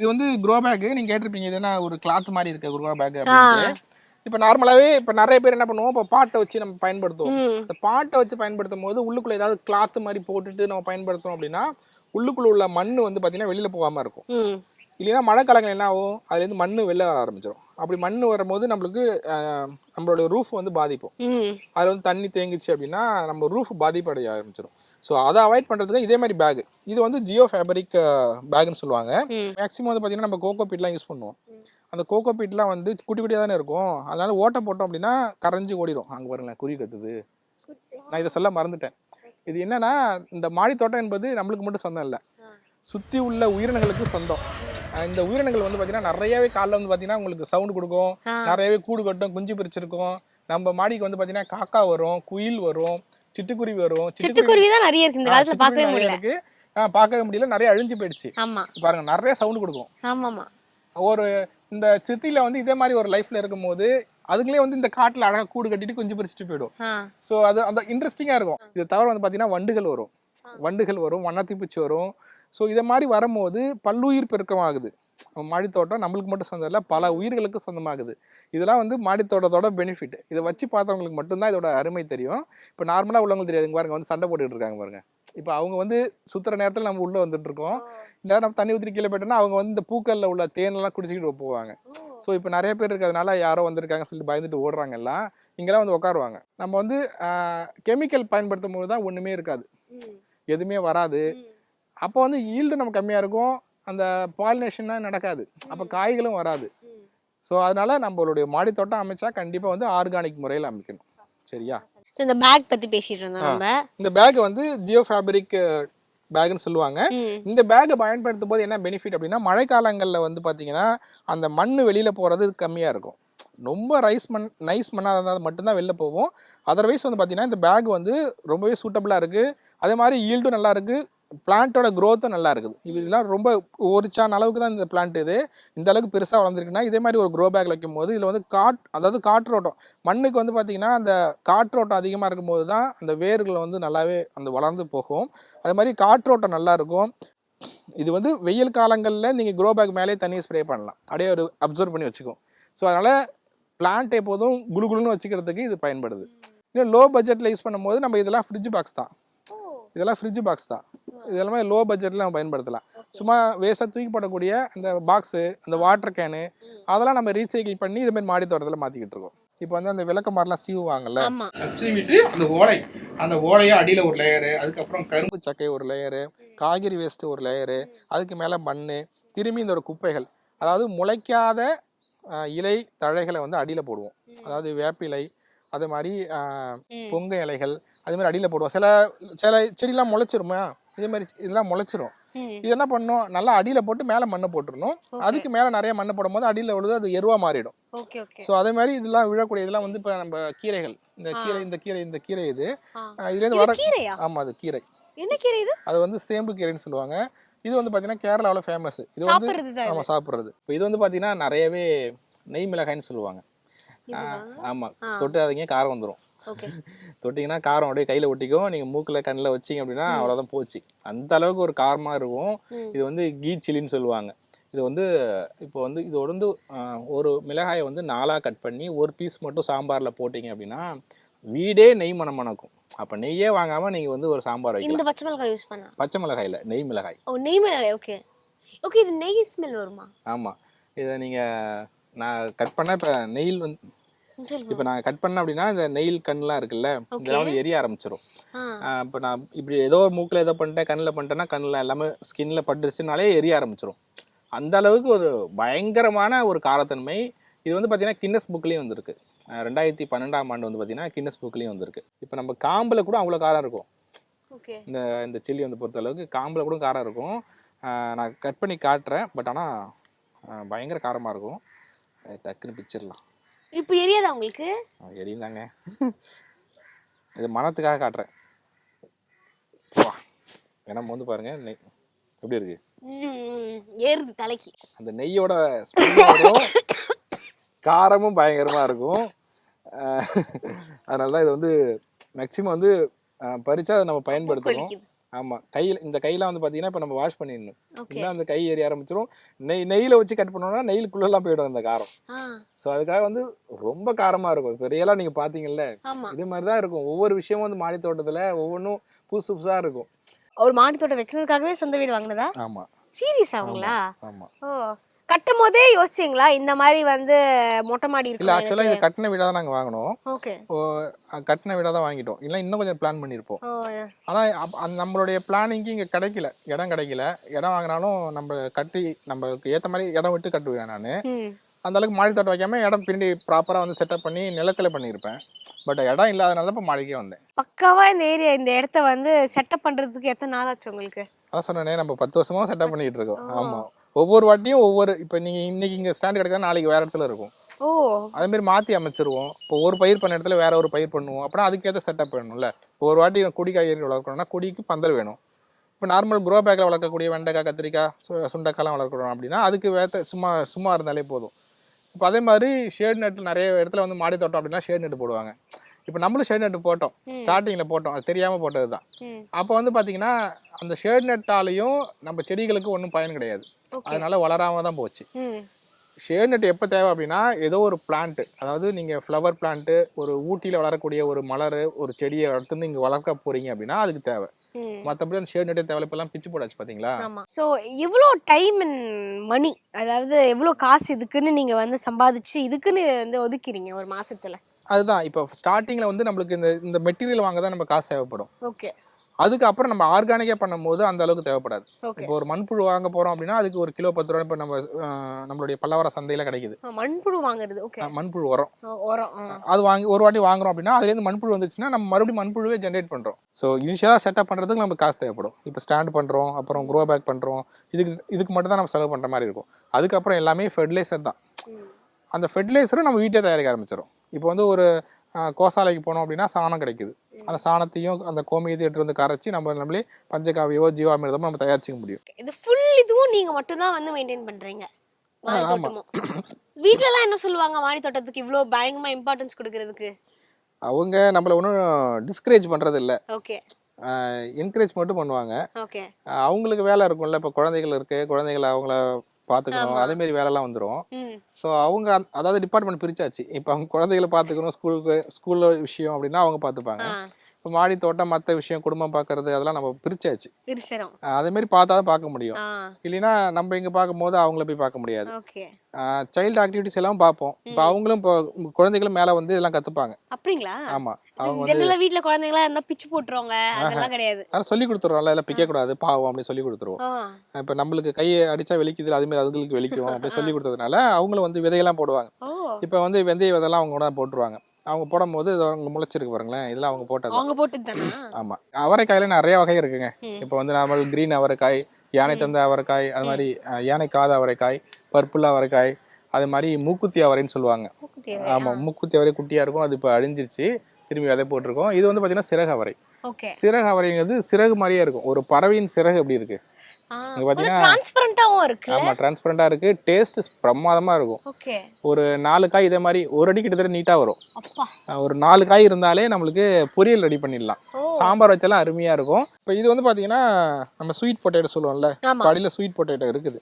இது வந்து grow bag நீங்க கேட்டிருப்பீங்க இது என்ன ஒரு கிளாத் மாதிரி இருக்க க்ரோ பேக் அப்படின்ட்டு. இப்போ நார்மலாவே இப்போ நிறைய பேர் என்ன பண்ணுவோம் இப்போ பாட்டை வச்சு நம்ம பயன்படுத்துவோம். இந்த பாட்டை வச்சு பயன்படுத்தும் போது உள்ளுக்குள்ள ஏதாவது கிளாத் மாதிரி போட்டுட்டு நம்ம பயன்படுத்துறோம் அப்படின்னா உள்ளுக்குள்ள உள்ள மண் வந்து பார்த்தீங்கன்னா வெளியில போகாம இருக்கும். இல்லைன்னா மழை காலங்கள் என்ன ஆகும் அதுலேருந்து மண் வெளில வர ஆரம்பிச்சிடும் அப்படி மண் வரும்போது நம்மளுக்கு நம்மளோட ரூஃப் வந்து பாதிப்போம். அதில் வந்து தண்ணி தேங்கிச்சு அப்படின்னா நம்ம ரூஃப் பாதிப்படைய ஆரம்பிச்சிடும் ஸோ அதை அவாய்ட் பண்ணுறதுக்கு இதே மாதிரி பேக் இது வந்து ஜியோ ஃபேப்ரிக் பேக்னு சொல்லுவாங்க. மேக்ஸிமம் வந்து பார்த்தீங்கன்னா நம்ம கோகோ பீட்லாம் யூஸ் பண்ணுவோம். அந்த கோகோ பீட்லாம் வந்து குட்டி குட்டியாக தானே இருக்கும். அதனால ஓட்டை போட்டோம் அப்படின்னா கரைஞ்சு ஓடிடும் அங்கே பாருங்களேன் குறி கத்துது. நான் இதை சொல்ல மறந்துட்டேன். இது என்னன்னா இந்த மாடி தோட்டம் என்பது நம்மளுக்கு மட்டும் சொந்தம் இல்லை. சுற்றி உள்ள உயிரினங்களுக்கு சொந்தம். இந்த உயிரினங்கள் வந்து பார்த்தீங்கன்னா நிறையவே காலைல வந்து பார்த்தீங்கன்னா உங்களுக்கு சவுண்ட் கொடுக்கும். நிறையவே கூடு கட்டும் குஞ்சு பிரிச்சிருக்கும். நம்ம மாடிக்கு வந்து பார்த்தீங்கன்னா காக்கா வரும் குயில் வரும். சிட்டுக்குருவி வரும் சிட்டுக்குருவி தான் நிறைய இருக்கு இந்த காலத்துல பார்க்கவே முடியல. இருக்கு. பார்க்கவே முடியல. நிறைய அழிஞ்சு போயிடுச்சு. ஆமா. பாருங்க நிறைய சவுண்ட் கொடுக்கும். ஆமாமா. ஒரு இந்த சிட்டில வந்து இதே மாதிரி ஒரு லைஃப்ல இருக்கும்போது அதுங்களே வந்து இந்த காட்டுல அழகா கூடு கட்டிட்டு குஞ்சு பிரிச்சுட்டு போயிடும். ஸோ அது அந்த இன்ட்ரெஸ்டிங்காக இருக்கும். இது தவிர வந்து பார்த்தீங்கன்னா வண்டுகள் வரும். வண்டுகள் வரும் வண்ணத்திப்பூச்சி வரும். ஸோ இதை மாதிரி வரும்போது பல்லுயிர் பெருக்கம் ஆகுது. மாடித்தோட்டம் நம்மளுக்கு மட்டும் சொந்தம் இல்லை பல உயிர்களுக்கு சொந்தமாகுது. இதெல்லாம் வந்து மாடித்தோட்டத்தோட பெனிஃபிட் இதை வச்சு பார்த்தவங்களுக்கு மட்டும்தான் இதோட அருமை தெரியும். இப்போ நார்மலாக உள்ளவங்களுக்கு தெரியாது. இங்க பாருங்க வந்து சண்டை போட்டுட்டு இருக்காங்க பாருங்க. இப்போ அவங்க வந்து சுத்துற நேரத்தில் நம்ம உள்ளே வந்துட்டு இருக்கோம். இந்த நேரம் நம்ம தண்ணி ஊற்றி கீழே போயிட்டோம்னா அவங்க வந்து இந்த பூக்கள்ல உள்ள தேனெல்லாம் குடிச்சிக்கிட்டு போவாங்க. ஸோ இப்போ நிறைய பேர் இருக்கிறதுனால யாரோ வந்திருக்காங்கன்னு சொல்லிட்டு பயந்துட்டு ஓடுறாங்க எல்லாம் இங்கெல்லாம் வந்து உட்காருவாங்க. நம்ம வந்து கெமிக்கல் பயன்படுத்தும் போது தான் ஒன்றுமே இருக்காது. எதுவுமே வராது. அப்போ வந்து ஈல்டு நம்ம கம்மியாக இருக்கும். அந்த பாலினேஷன்லாம் நடக்காது. அப்போ காய்களும் வராது. ஸோ அதனால நம்மளுடைய மாடி தோட்டம் அமைச்சா கண்டிப்பாக வந்து ஆர்கானிக் முறையில் அமைக்கணும். சரியா? இந்த பேக் பத்தி பேசிட்டு இருந்தோம் நம்ம. இந்த பேக் வந்து ஜியோ ஃபேப்ரிக் பேக்னு சொல்லுவாங்க. இந்த பேக்கை பயன்படுத்தும் போது என்ன பெனிஃபிட் அப்படின்னா மழைக்காலங்களில் வந்து பார்த்தீங்கன்னா அந்த மண் வெளியில் போகிறது கம்மியாக இருக்கும். ரொம்ப ரைஸ் மண் நைஸ் மண்ணாக இருந்தால் மட்டும்தான் வெளில போகும். அதர்வைஸ் வந்து பார்த்தீங்கன்னா இந்த பேக் வந்து ரொம்பவே சூட்டபுளாக இருக்குது அதே மாதிரி ஈல்டும் நல்லா இருக்குது பிளான்ட்டோட க்ரோத்தும் நல்லா இருக்குது. இது இதெல்லாம் ரொம்ப ஒரு சான் அளவுக்கு தான் இந்த பிளான்ட் இது. இந்த அளவுக்கு பெருசாக வளர்ந்துருக்குன்னா இதே மாதிரி ஒரு க்ரோ பேக் வைக்கும் போது இதில் வந்து காட் அதாவது காற்றோட்டம். மண்ணுக்கு வந்து பார்த்தீங்கன்னா அந்த காற்றோட்டம் அதிகமாக இருக்கும்போது தான் அந்த வேர்கள் வந்து நல்லாவே அந்த வளர்ந்து போகும். அதே மாதிரி காற்றோட்டம் நல்லா இருக்கும். இது வந்து வெயில் காலங்களில் நீங்கள் க்ரோ பேக் மேலே தண்ணியை ஸ்ப்ரே பண்ணலாம். அப்படியே ஒரு அப்சர்வ் பண்ணி வச்சுக்கும் ஸோ அதனால் பிளான்ட் எப்போதும் குளு குளுன்னு வச்சுக்கிறதுக்கு இது பயன்படுது. இன்னும் லோ பட்ஜெட்டில் யூஸ் பண்ணும்போது நம்ம இதெல்லாம் ஃப்ரிட்ஜ் பாக்ஸ் தான். இதெல்லாம் ஃப்ரிட்ஜ் பாக்ஸ் தான். இதெல்லாமே லோ பட்ஜெட்டில் நம்ம பயன்படுத்தலாம். சும்மா வேஸ்ட்டாக தூக்கி போடக்கூடிய அந்த பாக்ஸு அந்த வாட்டர் கேனு அதெல்லாம் நம்ம ரீசைக்கிள் பண்ணி இது மாதிரி மாடி தோட்டத்தில் மாற்றிக்கிட்டு இருக்கோம். இப்போ வந்து அந்த விளக்க மாதிரிலாம் சீவுவாங்கல்ல சீவிட்டு அந்த ஓலை அந்த ஓலையை அடியில் ஒரு லேயரு அதுக்கப்புறம் கரும்பு சக்கை ஒரு லேயரு காய்கறி வேஸ்ட்டு ஒரு லேயரு அதுக்கு மேலே மண் திரும்பி இந்த ஒரு குப்பைகள் அதாவது முளைக்காத இலை தழைகளை வந்து அடியில் போடுவோம். அதாவது வேப்பிலை அதே மாதிரி. பொங்க இலைகள் அதே மாதிரி அடியில் போடுவோம். சில சில செடிலாம் முளைச்சிருமா? இதே மாதிரி இதெல்லாம் முளைச்சிரும். இது என்ன பண்ணணும் நல்லா அடியில் போட்டு மேலே மண்ணை போட்டுறணும். அதுக்கு மேலே நிறைய மண்ணை போடும்போது அடியில் விழுது அது எருவாக மாறிடும். ஸோ அதே மாதிரி இதெல்லாம் விழக்கூடிய இதெல்லாம் வந்து இப்போ நம்ம கீரைகள். இந்த கீரை இந்த கீரை இந்த கீரை இது. ஆ. அஹ் இதுலேருந்து இது வர ஆமாம் அது கீரை. என்ன கீரை இது? அது வந்து சேம்பு கீரைன்னு சொல்லுவாங்க. இது வந்து பார்த்தீங்கன்னா கேரளாவில் ஃபேமஸ் இது வந்து ஆமாம் சாப்பிட்றது. இப்போ இது வந்து பார்த்தீங்கன்னா நிறையவே நெய் மிளகாய்ன்னு சொல்லுவாங்க. ஆமாம் தொட்டாதீங்க காரம் வந்துடும் தொட்டிங்கன்னா காரம் அப்படியே கையில் ஒட்டிக்கும். நீங்கள் மூக்கில் கண்ணில் வச்சிங்க அப்படின்னா அவ்வளோதான் போச்சு. அந்த அளவுக்கு ஒரு காரமாக இருக்கும். இது வந்து கீ சில்லின்னு சொல்லுவாங்க. இது வந்து இப்போ வந்து இதோட வந்து ஒரு மிளகாயை வந்து நாலாக கட் பண்ணி ஒரு பீஸ் மட்டும் சாம்பாரில் போட்டிங்க அப்படின்னா வீடே நெய் மணம் மணக்கும். அப்போ நெய்யே வாங்காமல் நீங்கள் வந்து ஒரு சாம்பார் வைக்கலாம். இந்த பச்சை மிளகாய் யூஸ் பண்ணா? பச்சை மிளகாயில் நெய் மிளகாய். ஓ நெய் மிளகாய் ஓகே ஓகே இது நெய் ஸ்மெல் வருமா? ஆமாம் இதை நீங்கள் நான் கட் பண்ண இப்போ நெயில் வந்து இப்போ நான் கட் பண்ணேன் அப்படின்னா இந்த நெயில் கண்ணுலாம் இருக்குல்ல இதெல்லாம் வந்து எரிய ஆரம்பிச்சிடும் இப்போ நான் இப்படி ஏதோ ஒரு மூக்கில் ஏதோ பண்ணிட்டேன் கண்ணில் பண்ணிட்டேன்னா கண்ணில் எல்லாமே ஸ்கின்ல பட்டுருச்சுனாலே எரிய ஆரம்பிச்சிடும் அந்த அளவுக்கு ஒரு பயங்கரமான ஒரு காரத்தன்மை. இது வந்து பார்த்தீங்கன்னா கின்னஸ் புக்லேயும் வந்திருக்கு. ரெண்டாயிரத்தி பன்னெண்டாம் ஆண்டு வந்து பார்த்தீங்கன்னா கின்னஸ் புக்லேயும் வந்திருக்கு. இப்போ நம்ம காம்பில் கூட அவ்வளோ காரம் இருக்கும். இந்த இந்த சில்லி வந்து பொறுத்த அளவுக்கு காம்பில் கூட காரம் இருக்கும். நான் கட் பண்ணி காட்டுறேன் பட் ஆனால் பயங்கர காரமாக இருக்கும். டக்குன்னு பிச்சிடலாம் இப்போ எரியாதா உங்களுக்கு? எரியுந்தாங்க. இது மனத்துக்காக காட்டுறேன். வா ஏன்னா வந்து பாருங்க நெய். எப்படி இருக்கு? ஏறுது தலைக்கு. அந்த நெய்யோட காரமும் பயங்கரமா இருக்கும். அதனால தான் இது வந்து மேக்சிமம் வந்து பறிச்சா அதை நம்ம பயன்படுத்தணும். ஆமா. கையில் இந்த கையில வந்து பாத்தீங்கன்னா இப்ப நம்ம வாஷ் பண்ணிடணும். இன்னும் அந்த கை ஏறி ஆரம்பிச்சிரும். நெய் நெய்யில வச்சு கட் பண்ணோம்னா நெய்லுக்குள்ளெல்லாம் போயிடும் அந்த காரம். ஸோ அதுக்காக வந்து ரொம்ப காரமா இருக்கும். இப்போ ரியலாக நீங்க பாத்தீங்கல்ல ஆமா. இதே மாதிரி தான் இருக்கும். ஒவ்வொரு விஷயமும் வந்து மாடி தோட்டத்துல ஒவ்வொன்றும் புதுசு புதுசா இருக்கும். ஒரு மாடி தோட்டம் வைக்கணுக்காகவே சொந்த வீடு வாங்கினதா? ஆமா. சீரியஸ் ஆமா. ஓ. கட்டும் போதே யோசிச்சீங்களா? இந்த மாதிரி வந்து மொட்டை மாடி இல்ல ஆக்சுவலா இது கட்டின வீடா தான் நாங்க வாங்கினோம். ஓகே. கட்டின வீடா தான் வாங்கிட்டோம். இல்லை இன்னும் கொஞ்சம் பிளான் பண்ணியிருப்போம் ஓ ஆனா நம்மளுடைய பிளானிங்க்கு இங்க கிடைக்கல. இடம் கிடைக்கல. இடம் வாங்கினாலும் நம்ம கட்டி நம்மளுக்கு ஏத்த மாதிரி இடம் விட்டு கட்டுவேன் நான். ம். அந்த அளவுக்கு மாடி தோட்டம் வைக்காம இடம் பின்னாடி ப்ராப்பரா வந்து செட்டப் பண்ணி நிலத்துல பண்ணியிருப்பேன் பட் இடம் இல்லாதனால தான் இப்போ மாடிக்கே வந்தேன். பக்காவா இந்த ஏரியா இந்த இடத்த வந்து செட்டப் பண்றதுக்கு எத்தனை நாள் ஆச்சு உங்களுக்கு? அதான் சொன்னேனே நம்ம பத்து வருஷமா செட்டப் பண்ணிட்டு இருக்கோம். ஆமா. ஒவ்வொரு வாட்டியும் ஒவ்வொரு இப்போ நீங்க இன்னைக்கு இங்க ஸ்டாண்ட் கிடைக்குதா நாளைக்கு வேற இடத்துல இருக்கும். ஓ. அதே மாதிரி மாத்தி அமைச்சிருவோம். இப்போ ஒரு பயிர் பண்ண இடத்துல வேற ஒரு பயிர் பண்ணுவோம். அப்புறம் அதுக்கேற்ற செட்டப் வேணும்ல. ஒரு வாட்டி கொடி காய்கறி வளர்க்கணும்னா கொடிக்கு பந்தல் வேணும். இப்போ நார்மல் க்ரோ பேக்கில் வளர்க்கக்கூடிய வெண்டைக்காய் கத்திரிக்காய் சு- சுண்டைக்காய்லாம் வளர்க்குறோம் அப்படின்னா அதுக்கு வேத்த சும்மா சும்மா இருந்தாலே போதும். இப்போ அதே மாதிரி ஷேட் நெட்டில் நிறைய இடத்துல வந்து மாடி தோட்டம் அப்படின்னா ஷேட் நெட் போடுவாங்க. இப்போ நம்மளும் ஷேட் நெட் போட்டோம். ஸ்டார்டிங்கில் போட்டோம். அது தெரியாமல் போட்டது தான் அப்போ வந்து பார்த்தீங்கன்னா அந்த ஷேட் நெட்டாலையும் நம்ம செடிகளுக்கு ஒன்றும் பயன் கிடையாது. அதனால வளராம தான் போச்சு. ஷேட் நெட் எப்போ தேவை அப்படின்னா ஏதோ ஒரு பிளான்ட் அதாவது நீங்கள் ஃப்ளவர் பிளான்ட்டு ஒரு ஊட்டியில் வளரக்கூடிய ஒரு மலர் ஒரு செடியை எடுத்து வந்து இங்கே வளர்க்க போறீங்க அப்படின்னா அதுக்கு தேவை. மற்றபடி அந்த ஷேட் நெட்டே தேவை இப்போல்லாம் பிச்சு போடாச்சு பார்த்தீங்களா சோ இவ்வளோ டைம் அண்ட் மணி அதாவது எவ்வளோ காசு இதுக்குன்னு நீங்க வந்து சம்பாதிச்சு இதுக்குன்னு வந்து ஒதுக்கிறீங்க ஒரு மாசத்துல. அதுதான். இப்போ ஸ்டார்டிங்கில் வந்து நம்மளுக்கு இந்த இந்த மெட்டீரியல் வாங்க தான் நம்ம காசு தேவைப்படும். ஓகே அதுக்கப்புறம் நம்ம ஆர்கானிக்காக பண்ணும்போது அந்த அளவுக்கு தேவைப்படாது. இப்போ ஒரு மண்புழு வாங்க போகிறோம் அப்படின்னா அதுக்கு ஒரு கிலோ பத்து ரூபா இப்போ நம்ம நம்மளுடைய பல்லவர சந்தையில் கிடைக்குது. மண்புழு வாங்குறது ஓகே மண்புழு உரம். உரம். அது வாங்கி ஒரு வாட்டி வாங்குறோம் அப்படின்னா அதுலேருந்து மண்புழு வந்துச்சுன்னா நம்ம மறுபடியும் மண்புழுவே ஜென்ரேட் பண்ணுறோம் ஸோ இனிஷியலாக செட்டப் பண்ணுறதுக்கு நமக்கு காசு தேவைப்படும். இப்போ ஸ்டாண்ட் பண்ணுறோம் அப்புறம் க்ரோ பேக் பண்ணுறோம் இதுக்கு இதுக்கு மட்டும் தான் நம்ம செலவு பண்ணுற மாதிரி இருக்கும். அதுக்கப்புறம் எல்லாமே ஃபெர்டிலைசர் தான். அந்த ஃபெர்டிலைசரும் நம்ம வீட்டே தயாரிக்க ஆரம்பிச்சிடும் இப்போ வந்து ஒரு கோசாலைக்கு போனோம் அப்படின்னா சாணம் கிடைக்குது. அந்த சாணத்தையும் அந்த கோமியத்தையும் எடுத்து வந்து கரைச்சி நம்ம நம்மளே பஞ்சகாவியோ ஜீவாமிர்தமோ நம்ம தயாரிச்சிக்க முடியும். இது ஃபுல் இதுவும் நீங்க மட்டும் தான் வந்து மெயின்டைன் பண்றீங்க? வீட்ல எல்லாம் என்ன சொல்லுவாங்க மாடி தோட்டத்துக்கு இவ்ளோ பயங்கரமா இம்பார்ட்டன்ஸ் கொடுக்கறதுக்கு? அவங்க நம்மளை ஒன்றும் டிஸ்கரேஜ் பண்ணுறது இல்லை ஓகே என்கரேஜ் மட்டும் பண்ணுவாங்க. ஓகே அவங்களுக்கு வேலை இருக்கும்ல இப்போ குழந்தைகள் இருக்கு குழந்தைகளை அவங்கள பார்த்துக்கணும் அதே மாதிரி வேலைலாம் வந்துடும் ஸோ அவங்க அதாவது டிபார்ட்மெண்ட் பிரிச்சாச்சு. இப்போ அவங்க குழந்தைகளை பார்த்துக்கணும் ஸ்கூலுக்கு ஸ்கூலில் விஷயம் அப்படின்னா அவங்க பார்த்துப்பாங்க இப்போ மாடி தோட்டம் மற்ற விஷயம் குடும்பம் பார்க்கறது அதெல்லாம் நம்ம பிரிச்சாச்சு. அதே மாதிரி பார்த்தா தான் பார்க்க முடியும். இல்லைன்னா நம்ம இங்கே பார்க்கும்போது அவங்கள போய் பார்க்க முடியாது. சைல்டு ஆக்டிவிட்டிஸ் எல்லாம் பார்ப்போம் இப்போ அவங்களும் இப்போ குழந்தைகளும் மேலே வந்து இதெல்லாம் கற்றுப்பாங்க அப்படிங்களா? ஆமாம் அவங்க வந்து வீட்ல குழந்தைங்களா இருந்தா பிச்சு போட்டுருவாங்க. அதெல்லாம் கிடையாது. அதெல்லாம் சொல்லி கொடுத்துருவோம்ல இல்லை பிக்கக்கூடாது பாவம் அப்படின்னு சொல்லி கொடுத்துருவோம். இப்போ நம்மளுக்கு கையை அடிச்சா வெளிக்குது அதே மாதிரி அதுங்களுக்கு வெளிக்கும் அப்படி சொல்லி கொடுத்ததுனால அவங்களும் வந்து விதையெல்லாம் போடுவாங்க. இப்போ வந்து வெந்தய விதைலாம் அவங்க கூட போட்டுருவாங்க. அவங்க போடும்போது இது அவங்க முளைச்சிருக்கு பாருங்களேன். இதெல்லாம் அவங்க போட்டது அவங்க போட்டு தானா? ஆமா. அவரைக்காயில நிறைய வகை இருக்குங்க. இப்போ வந்து நார்மல் கிரீன் அவரைக்காய் யானை தந்த அவரைக்காய் அது மாதிரி யானை காத அவரைக்காய் பர்பிள் அவரைக்காய் அது மாதிரி மூக்குத்தி அவரைன்னு சொல்லுவாங்க. ஆமா மூக்குத்தி அவரை குட்டியா இருக்கும். அது இப்போ அழிஞ்சிருச்சு. திரும்பி விதை போட்டிருக்கோம். இது வந்து பாத்தீங்கன்னா சிறகு அவரை. சிறகு அவரைங்கிறது சிறகு மாதிரியே இருக்கும். ஒரு பறவையின் சிறகு எப்படி இருக்கு? பாத்தீங்கன்னா- டிரான்ஸ்பரண்டாவும் இருக்கு ஆமா டிரான்ஸ்பரண்டா இருக்கு. டேஸ்ட் பிரமாதமா இருக்கும். ஓகே. ஒரு நாலு காய் இதே மாதிரி ஒரு அடி கிட்டத்தட்ட நீட்டா வரும். ஒரு நாலு காய் இருந்தாலே நம்மளுக்கு பொரியல் ரெடி பண்ணிடலாம். சாம்பார் வச்சாலும் அருமையா இருக்கும். இப்போ இது வந்து பாத்தீங்கன்னா நம்ம ஸ்வீட் பொட்டேட்டோ சொல்லுவோம்ல ஆமா. கடையில் ஸ்வீட் பொட்டேட்டோ இருக்குது.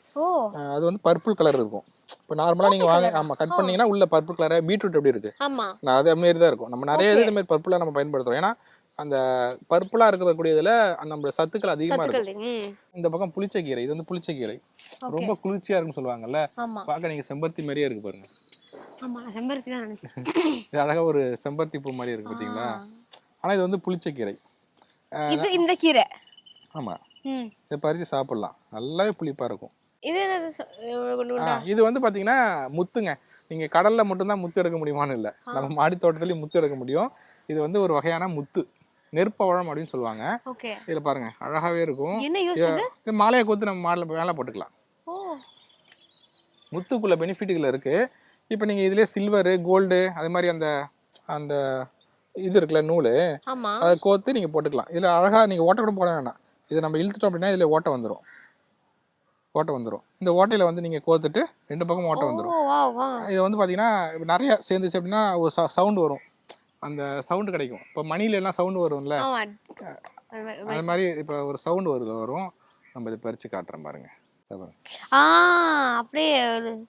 அது வந்து பர்பிள் கலர் இருக்கும். இப்போ நார்மலாக நீங்கள் வாங்க ஆமாம் கட் பண்ணீங்கன்னா உள்ள பர்பிள் கலர் பீட்ரூட் எப்படி இருக்கு? ஆமா. நான் அதே மாதிரி தான் இருக்கும். நம்ம நிறைய இது மாதிரி பர்பிளாக நம்ம பயன்படுத்துறோம். ஏன்னா அந்த பர்பிளாக இருக்கக்கூடியதுல நம்ம சத்துக்கள் அதிகமாக இருக்கும். இந்த பக்கம் புளிச்சக்கீரை இது வந்து புளிச்சக்கீரை. ரொம்ப குளிர்ச்சியா இருக்குன்னு சொல்லுவாங்கல்ல? பார்க்க நீங்க செம்பருத்தி மாதிரியே இருக்கு பாருங்க. ஆமா நான் செம்பருத்தி தான் நினைச்சேன். இது அழகா ஒரு செம்பருத்தி பூ மாதிரி இருக்கு பார்த்தீங்களா ஆனா இது வந்து புளிச்சக்கீரை. இது இந்த கீரை. ஆமா. ம். இதை பறிச்சு சாப்பிடலாம். நல்லாவே புளிப்பா இருக்கும். இது இது வந்து பாத்தீங்கன்னா முத்துங்க. நீங்க கடல்ல மட்டும்தான் முத்து எடுக்க முடியுமான்னு இல்லை. நம்ம மாடி தோட்டத்துலயும் முத்து எடுக்க முடியும். இது வந்து ஒரு வகையான முத்து. நெற்பவழம் அப்படின்னு சொல்லுவாங்க. இதுல பாருங்க அழகாவே இருக்கும். இது மாலையை கோத்து நம்ம மாடல மேலே போட்டுக்கலாம். முத்துக்குள்ள பெனிஃபிட்டுகள் இருக்கு. இப்போ நீங்க இதுலயே சில்வரு கோல்டு அது மாதிரி அந்த அந்த இது இருக்குல்ல நூல். அதை கோத்து நீங்க போட்டுக்கலாம். இதுல அழகா நீங்க ஓட்டை கூட போட வேணாம். இதை நம்ம இழுத்துட்டோம் அப்படின்னா இதுல ஓட்டை வந்துடும் ஓட்டை வந்துடும் இந்த ஓட்டையில வந்து நீங்க கோத்துட்டு ரெண்டு பக்கம் ஓட்டை வந்துடும் இது வந்து பார்த்தீங்கன்னா இப்ப நிறைய சேர்ந்துச்சு அப்படின்னா ஒரு சவுண்டு வரும். அந்த சவுண்டு கிடைக்கும். இப்போ மணில எல்லாம் சவுண்டு வரும்ல? அது மாதிரி- இப்போ ஒரு சவுண்ட் வருது வரும். நம்ம இதை பறித்து காட்டுறேன் பாருங்க. ஆ அப்படியே ஒரு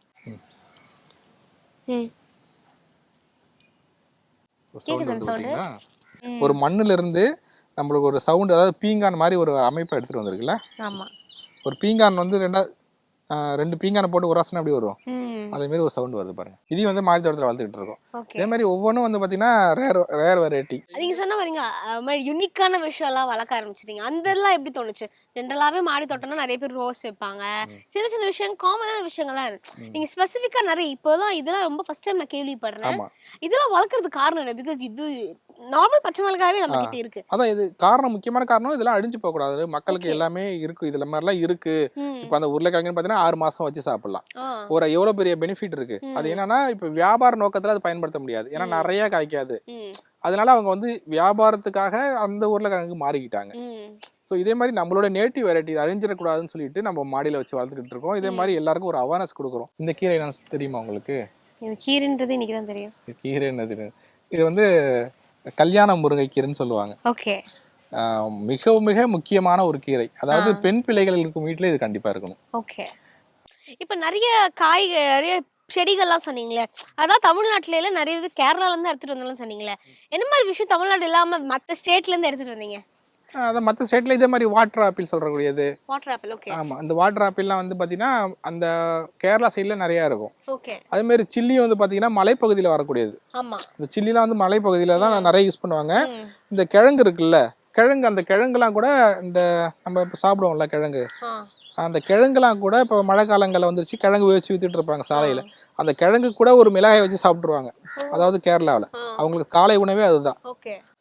ஒரு மண்ணுல இருந்து நம்மளுக்கு ஒரு சவுண்ட் அதாவது பீங்கான் மாதிரி ஒரு அமைப்பை எடுத்துட்டு வந்திருக்குல்ல? ஒரு பீங்கான் வந்து ரெண்டா ரெண்டு பீங்கானை போட்டு ஒரு வாசனை அப்படி வரும் அதே மாதிரி ஒரு சவுண்ட் வருது பாருங்க. இதையும் வந்து மாடி தோட்டத்தில் வளர்த்துக்கிட்டு இருக்கோம். இதே மாதிரி ஒவ்வொன்றும் வந்து பார்த்தீங்கன்னா ரேர் ரேர் வெரைட்டி நீங்க சொன்ன மாதிரி யூனிக்கான விஷயம் எல்லாம் வளர்க்க ஆரம்பிச்சிட்டீங்க. அந்த இதெல்லாம் எப்படி தோணுச்சு? ஜென்ரலாவே மாடி தோட்டம்னா நிறைய பேர் ரோஸ் வைப்பாங்க. சின்ன சின்ன விஷயம் காமனான விஷயங்கள்லாம் இருக்கு. நீங்க ஸ்பெசிஃபிக்கா நிறைய இப்போதான் இதெல்லாம் ரொம்ப ஃபர்ஸ்ட் டைம் நான் கேள்விப்படுறேன். இதெல்லாம் வளர்க்கறதுக்கு காரணம் என்ன? பிகாஸ் இது நார்மல் பச்சை மிளகாவே நம்ம கிட்ட இருக்கு. அதான் இது காரணம் முக்கியமான காரணம் இதெல்லாம் அழிஞ்சு போகக்கூடாது. மக்களுக்கு எல்லாமே இருக்கு இதுல மாதிரிலாம் இருக்கு. ம். இப்போ அந்த உருளைக்கிழங்குன்னு பார்த்தீங்கன்னா ஆறு மாசம் வச்சு சாப்பிடலாம். ஒரு எவ்வளோ பெரிய பெனிஃபிட் இருக்கு? அது என்னன்னா இப்போ வியாபார நோக்கத்துல அது பயன்படுத்த முடியாது. ஏன்னா நிறைய காய்க்காது. அதனால அவங்க வந்து வியாபாரத்துக்காக அந்த உருளைக்கிழங்கு மாறிக்கிட்டாங்க. ம். ஸோ இதே மாதிரி நம்மளோட நேட்டிவ் வெரைட்டி அழிஞ்சிடக்கூடாதுன்னு சொல்லிட்டு நம்ம மாடியில வச்சு வளர்த்துக்கிட்டு இருக்கோம். இதே மாதிரி எல்லாருக்கும் ஒரு அவேர்னஸ் கொடுக்குறோம். இந்த கீரை என்ன தெரியுமா உங்களுக்கு? கீரைன்றது இன்னைக்கு தான் தெரியும் கீரை என்னது? இது வந்து கல்யாண முருங்கைக்கீரைன்னு சொல்லுவாங்க. ஓகே. மிக மிக முக்கியமான ஒரு கீரை. அதாவது பெண் பிள்ளைகள் இருக்கும் வீட்டில் இது கண்டிப்பா இருக்கணும். ஓகே. இப்போ நிறைய காய் நிறைய செடிகள்லாம் சொன்னீங்களே. அதான் தமிழ்நாட்டுல நிறைய இது கேரளால இருந்து எடுத்துட்டு வந்தாலும் சொன்னீங்களே. என்ன மாதிரி விஷயம் தமிழ்நாடு இல்லாம மத்த ஸ்டேட்ல இருந்து எடுத்துட்டு வந்தீங்க? அதை மற்ற ஸ்டேட்ல இதே மாதிரி வாட்டர் ஆப்பிள் சொல்றக்கூடியது. வாட்டர் ஆப்பிள் ஓகே ஆமா அந்த வாட்டர் ஆப்பிள்லாம் வந்து பாத்தீங்கன்னா அந்த கேரளா சைடுல நிறைய இருக்கும். ஓகே அதே மாதிரி சில்லி வந்து பாத்தீங்கன்னா மலைப்பகுதியில வரக்கூடியது. ஆமா. இந்த சில்லிலாம் வந்து மலைப்பகுதியில தான் நிறைய யூஸ் பண்ணுவாங்க. இந்த கிழங்கு இருக்குல்ல கிழங்கு அந்த கிழங்குலாம் கூட இந்த நம்ம இப்போ சாப்பிடுவோம்ல கிழங்கு. அந்த கிழங்குலாம் கூட இப்போ மழை காலங்களில் வந்துருச்சு. கிழங்கு வச்சு வித்துட்டு இருப்பாங்க சாலையில. அந்த கிழங்கு கூட ஒரு மிளகாய் வச்சு சாப்பிட்ருவாங்க அதாவது கேரளாவில். அவங்களுக்கு காலை உணவே அதுதான்.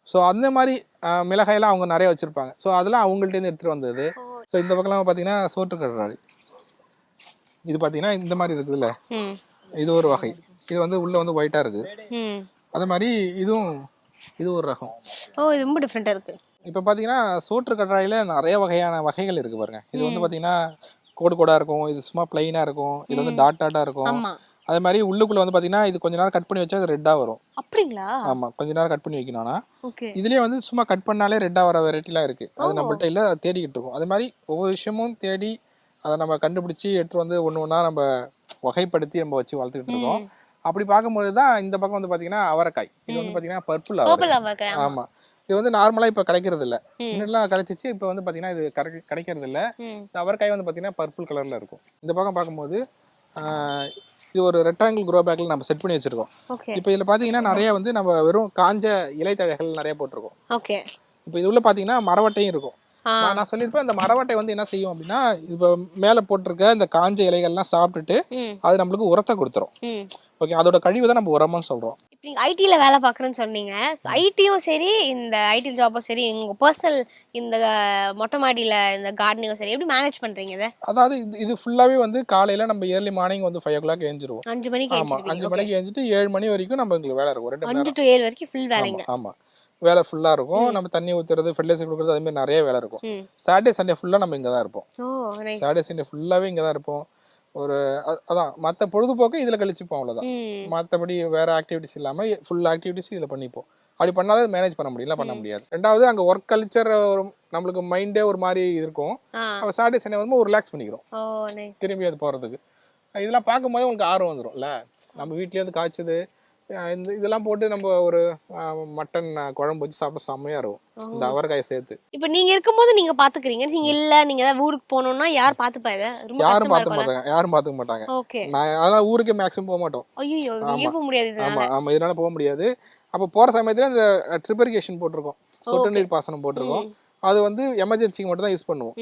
ஸோ அந்த மாதிரி மிளகாயெல்லாம் அவங்க நிறைய வச்சிருப்பாங்க. ஸோ அதெல்லாம் அவங்கள்ட்டேருந்து எடுத்துட்டு வந்தது. ஸோ இந்த பக்கம்லாம் பார்த்தீங்கன்னா சோற்றுக்கடறாடி இது பார்த்தீங்கன்னா இந்த மாதிரி இருக்குதுல்ல. இது ஒரு வகை. இது வந்து உள்ள வந்து ஒயிட்டாக இருக்கு. ம். அதே மாதிரி இதுவும் இது ஒரு ரகம். ஓ இது ரொம்ப டிஃப்ரெண்டா இருக்கு. இப்போ பார்த்தீங்கன்னா சோற்று கற்றாழையில் நிறைய வகையான வகைகள் இருக்கு பாருங்க. இது வந்து பார்த்தீங்கன்னா கோடு கோடாக இருக்கும் இது சும்மா பிளைனாக இருக்கும் இது வந்து டாட் டாட்டாக இருக்கும். ஆமா. அதே மாதிரி உள்ளுக்குள்ள வந்து பார்த்தீங்கன்னா இது கொஞ்ச நேரம் கட் பண்ணி வச்சா அது ரெட்டாக வரும். அப்படிங்களா? ஆமாம் கொஞ்ச நேரம் கட் பண்ணி வைக்கணும்னா. இதுலயே வந்து சும்மா கட் பண்ணாலே ரெட்டாக வர வெரைட்டிலாம் இருக்கு. அது நம்மள்ட்ட இல்லை அதை தேடிக்கிட்டு இருக்கோம். அதே மாதிரி ஒவ்வொரு விஷயமும் தேடி அதை நம்ம கண்டுபிடிச்சி எடுத்து வந்து ஒன்று ஒன்றா நம்ம வகைப்படுத்தி நம்ம வச்சு வளர்த்துக்கிட்டு இருக்கோம். அப்படி பார்க்கும்போது தான் இந்த பக்கம் வந்து பார்த்தீங்கன்னா அவரைக்காய். இது வந்து பார்த்தீங்கன்னா பர்பிள் அவரை பர்பிள் அவக்காய் ஆமா. இது வந்து நார்மலா இப்ப கிடைக்கிறது இல்ல ம். முன்னாடிலாம் கிடைச்சிச்சு இப்ப வந்து பாத்தீங்கன்னா இது கிடை- கிடைக்கிறது இல்ல அவரைக்காய் வந்து பாத்தீங்கன்னா பர்பிள் கலர்ல இருக்கும். இந்த பக்கம் பார்க்கும்போது இது ஒரு ரெக்டாங்கிள் க்ரோ பேக்ல நம்ம செட் பண்ணி வச்சிருக்கோம். இப்போ இதுல பாத்தீங்கன்னா நிறைய வந்து நம்ம வெறும் காஞ்ச இலைத்தழைகள் நிறைய போட்டிருக்கோம். ஓகே. இப்போ இது உள்ள பாத்தீங்கன்னா மரவட்டையும் இருக்கும். நான் சொல்லியிருப்பேன் இந்த மரவட்டை வந்து என்ன செய்யும் அப்படின்னா இப்போ மேல போட்டிருக்க இந்த காஞ்ச இலைகள்லாம் சாப்பிட்டுட்டு அது நம்மளுக்கு உரத்தை கொடுத்துரும். ஓகே அதோட கழிவு தான் நம்ம உரம்னு சொல்றோம். இப்போ நீங்கள் ஐடியில் வேலை பார்க்குறேன்னு சொன்னீங்க. ஐடியும் சரி இந்த ஐடி ஜாப்பும் சரி உங்கள் பர்சனல் இந்த மொட்டை மாடியில் இந்த கார்டனிங்கும் சரி எப்படி மேனேஜ் பண்ணுறீங்க இதை? அதாவது இது இது ஃபுல்லாவே வந்து காலையில நம்ம ஏர்லி மார்னிங் வந்து ஃபைவ் ஓ கிளாக் எழுந்திருவோம் அஞ்சு மணிக்கு ஆமா அஞ்சு மணிக்கு எழுந்துட்டு ஏழு மணி வரைக்கும் நம்ம எங்களுக்கு வேலை இருக்கும். ரெண்டு அஞ்சு டு ஏழு வரைக்கும் ஃபுல் வேலைங்க. நேரம் ஆமா. வேலை ஃபுல்லா இருக்கும். நம்ம தண்ணி ஊத்துறது ஃபெர்டிலைசர் கொடுக்குறது அதே மாதிரி நிறைய வேலை இருக்கும். சாட்டர்டே சண்டே ஃபுல்லா நம்ம இங்க தான் இருப்போம் சாட்டர்டே சண்டே ஃபுல்லாவே இங்க தான் இருப்போம். ஒரு அதான் மத்த பொழுதுபோக்கு இதுல கழிச்சுப்போம் அவ்வளவுதான். ம். மத்தபடி வேற ஆக்டிவிட்டிஸ் இல்லாம ஃபுல் ஆக்டிவிட்டிஸ் இதுல பண்ணிப்போம். அப்படி பண்ணாதான் மேனேஜ் பண்ண முடியல பண்ண முடியாது. ரெண்டாவது அங்க ஒர்க் கல்ச்சர் நம்மளுக்கு மைண்டே ஒரு மாதிரி இருக்கும். அப்ப சாட்டர்டே சண்டே வந்து ஒரு ரிலாக்ஸ் பண்ணிக்கிறோம். திரும்பி அது போகிறதுக்கு இதெல்லாம் பார்க்கும்போது உங்களுக்கு ஆர்வம் வந்துரும்ல. நம்ம வீட்லயே இருந்து காய்ச்சது இந்த இதெல்லாம் போட்டு நம்ம ஒரு மட்டன் குழம்பு வச்சு சாப்பிட செம்மையா இருக்கும். இந்த அவரைக்காயை சேர்த்து. இப்போ நீங்கள் இருக்கும்போது நீங்கள் பார்த்துக்கிறீங்க நீங்கள் இல்லை நீங்கள் ஏதாவது ஊருக்கு போகணுன்னா யார் பார்த்துப்பா இதை? யாரும் இருக்கும்ல. மாட்டாங்க. யாரும் பார்த்துக்க மாட்டாங்க. ஓகே. நான் அதனால ஊருக்கே மேக்ஸிமம் போக மாட்டோம். ஐயோ இங்கே போக முடியாது ஆமா ஆமா. இதனால போக முடியாது. அப்போ போற சமயத்துல இந்த ட்ரிப்பரிகேஷன் போட்டிருக்கோம். சொட்டு நீர் பாசனம் போட்டிருக்கோம். அது வந்து எமர்ஜென்சிக்கு மட்டும் தான் யூஸ் பண்ணுவோம்.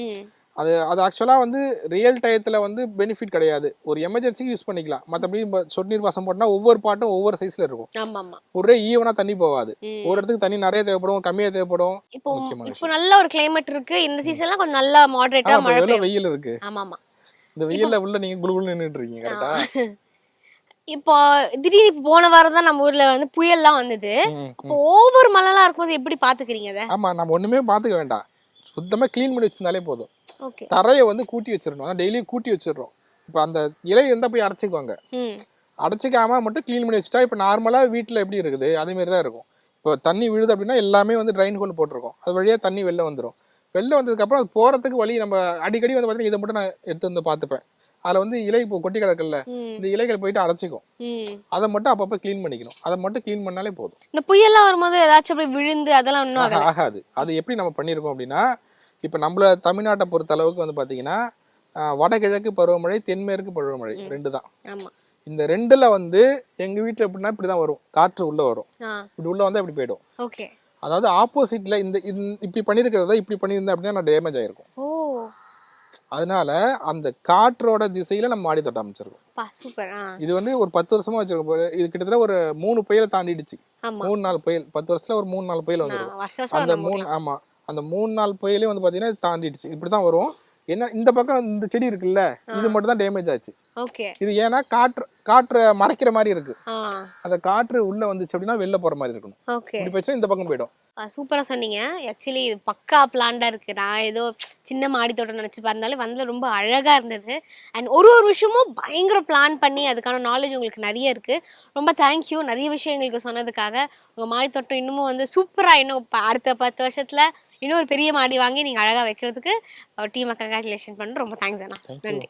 அது அது ஆக்சுவலாக வந்து ரியல் டயத்தில் வந்து பெனிஃபிட் கிடையாது. ஒரு எமர்ஜென்சிக்கு யூஸ் பண்ணிக்கலாம். மற்றபடி சொட்டு நீர் பாசனம் போட்டால் ஒவ்வொரு பாட்டும் ஒவ்வொரு சைஸில் இருக்கும். ஆமாம் ஆமாம் ஒரே ஈவனாக தண்ணி போகாது. ஒரு இடத்துக்கு தண்ணி நிறைய தேவைப்படும் கம்மியா தேவைப்படும். இப்போ இப்போ நல்ல ஒரு climate இருக்கு. இந்த சீசன்லாம் கொஞ்சம் நல்லா மாடரேட்டா ஆனா மழை வெயில் இருக்கு. ஆமா ஆமா இந்த வெயில்ல உள்ள நீங்க குளு குளு நின்னுட்டு இருக்கீங்க கரெக்டா இப்போ திடீர்னு போன வாரம் தான் நம்ம ஊர்ல வந்து புயல்லாம் வந்தது. அப்போ ஓவர் மழைலாம் இருக்கும்போது எப்படி பாத்துக்கிறீங்க அதை? ஆமா நம்ம ஒண்ணுமே பாத்துக்க வேண்டாம். சுத்தமா க்ளீன் பண்ணி வச்சிருந்தாலே போதும். தரையை வந்து கூட்டி வச்சிடணும் டெய்லியும் கூட்டி வச்சிடுறோம். இப்போ அந்த இலை இருந்தா போய் அடைச்சிக்குவாங்க. அடைச்சிக்காம மட்டும் க்ளீன் பண்ணி வச்சுட்டா இப்போ நார்மலா வீட்ல எப்படி இருக்குது? அதே மாதிரி தான் இருக்கும். இப்போ தண்ணி விழுது அப்படின்னா எல்லாமே வந்து ட்ரைன் ஹோல் போட்டிருக்கோம். அது வழியாக தண்ணி வெளில வந்துடும் வெளில வந்ததுக்கப்புறம் அது போகிறதுக்கு வழி நம்ம அடிக்கடி வந்து பார்த்தீங்கன்னா இதை மட்டும் நான் எடுத்து வந்து பார்த்துப்பேன். அதில் வந்து இலை இப்போ கொட்டி கிடக்குல்ல இந்த இலைகள் போயிட்டு அடைச்சிக்கும். அதை மட்டும் அப்பப்போ க்ளீன் பண்ணிக்கணும். அதை மட்டும் க்ளீன் பண்ணாலே போதும். இந்த புயல்லாம் வரும்போது ஏதாச்சும் அப்படி விழுந்து அதெல்லாம் ஆஹா, ஆகாது. அது எப்படி நம்ம பண்ணியிருக்கோம் அப்படின்னா இப்போ நம்மள தமிழ்நாட்டை பொறுத்த அளவுக்கு வந்து பார்த்தீங்கன்னா வடகிழக்கு பருவமழை தென்மேற்கு பருவமழை ரெண்டு தான். இந்த ரெண்டுல வந்து எங்க வீட்டில் எப்படின்னா இப்படி தான் வரும். காற்று உள்ள வரும். இப்படி உள்ள வந்தா இப்படி போயிடும். அதாவது ஆப்போசிட்ல இந்த இப்படி பண்ணியிருக்கிறத இப்படி பண்ணியிருந்தேன் அப்படின்னா நான் டேமேஜ் ஆயிருக்கும். அதனால அந்த காற்றோட திசையில நம்ம மாடி தோட்டம் அமைச்சிருக்கோம். இது வந்து ஒரு பத்து வருஷமா வச்சிருக்கோம். இது கிட்டத்தட்ட ஒரு மூணு புயலை தாண்டிடுச்சு. மூணு நாலு புயல். பத்து வருஷத்துல ஒரு மூணு நாலு புயல் வந்துருக்கும் அந்த மூணு ஆமா. அந்த மூணு நாள் புயலே வந்து பாத்தீங்கன்னா தாண்டிடுச்சு. இப்படிதான் வரும். என்ன இந்த பக்கம் இந்த செடி இருக்குல்ல இது மட்டும் தான் டேமேஜ் ஆச்சு. ஓகே. இது ஏன்னா காற்று காற்றை மறைக்கிற மாதிரி இருக்கு. அந்த காற்று உள்ள வந்துச்சு அப்படின்னா வெளில போற மாதிரி இருக்கணும். ஓகே. இப்படி இந்த பக்கம் போயிடும். சூப்பராக சொன்னீங்க. ஆக்சுவலி இது பக்கா பிளான்டாக இருக்குது நான் ஏதோ சின்ன மாடி தோட்டம் நினச்சி பார்த்தாலும் வந்து ரொம்ப அழகாக இருந்தது. அண்ட் ஒரு ஒரு விஷயமும் பயங்கர பிளான் பண்ணி அதுக்கான நாலேஜ் உங்களுக்கு நிறைய இருக்குது ரொம்ப தேங்க்யூ நிறைய விஷயம் எங்களுக்கு சொன்னதுக்காக. உங்கள் மாடி தோட்டம் இன்னமும் வந்து சூப்பராக இன்னும் அடுத்த பத்து வருஷத்தில் இன்னும் ஒரு பெரிய மாடி வாங்கி நீங்கள் அழகாக வைக்கிறதுக்கு டீமை கங்க்ராச்சுலேஷன் பண்ணுறோம் ரொம்ப தேங்க்ஸ் அண்ணா. நன்றி.